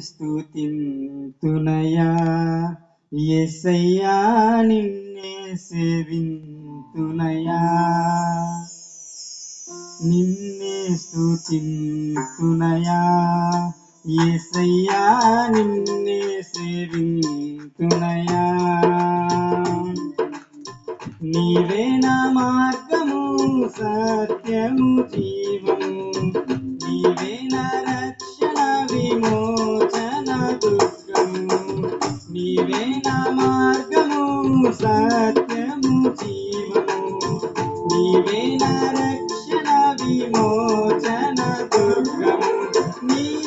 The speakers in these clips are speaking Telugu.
స్తుతింతునయా ఎసయ్యా నిన్నే సేవింతునయా. నిన్నే స్తుతింతునయా ఎసయ్యా నిన్నే సేవింతునయా. నీవే నా మార్గము సత్యము జీవము. నీవే నా సత్యము జీవము. నీవే నా రక్షణ విమోచన దుర్గము. నీ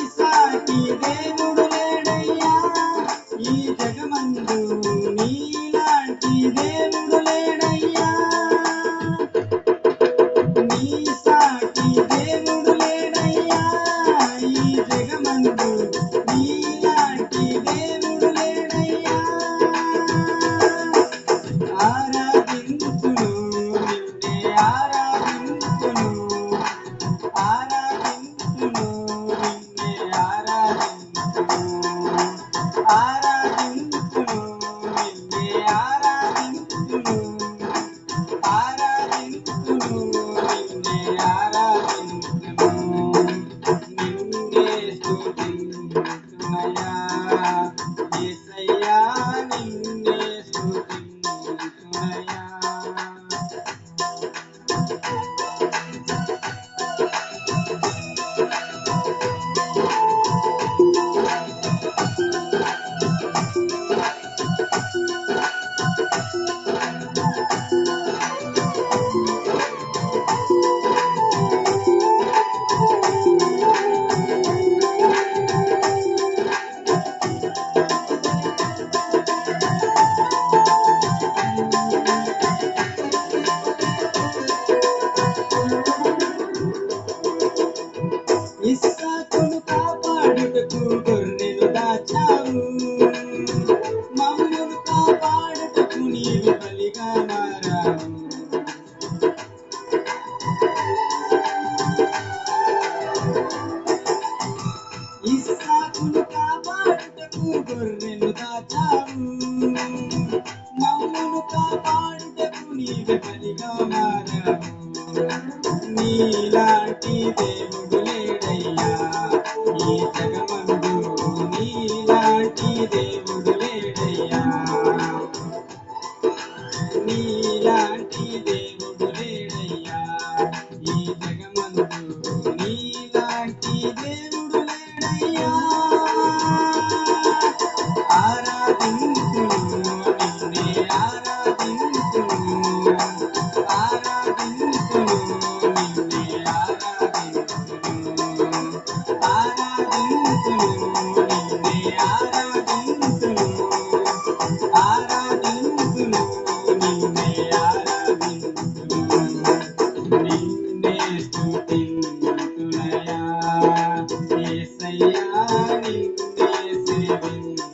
ఇస్సాకును కాపాడుటకు గొర్రెలు దాచావు. మమ్మును కాపాడుటకు నీవు బలిగా మారావు. ఇస్సాకును కాపాడుటకు గొర్రెలు దాచావు. మమ్మును కాపాడుటకు నీవు బలిగా మారావు. నీలాంటి దేవుడు నీలాంటి దేవుడు లేడయ్యా. ఈ జగమందు నీలాంటి దేవుడు లేడయ్యా. ఆరాధింతును నిన్నే ఆరాధించు ఆరాధింతును నిన్నే ఆరాధింతును ఆరాధింతును నిన్నే ఆరాధింతును నిన్నే సేవింతునయా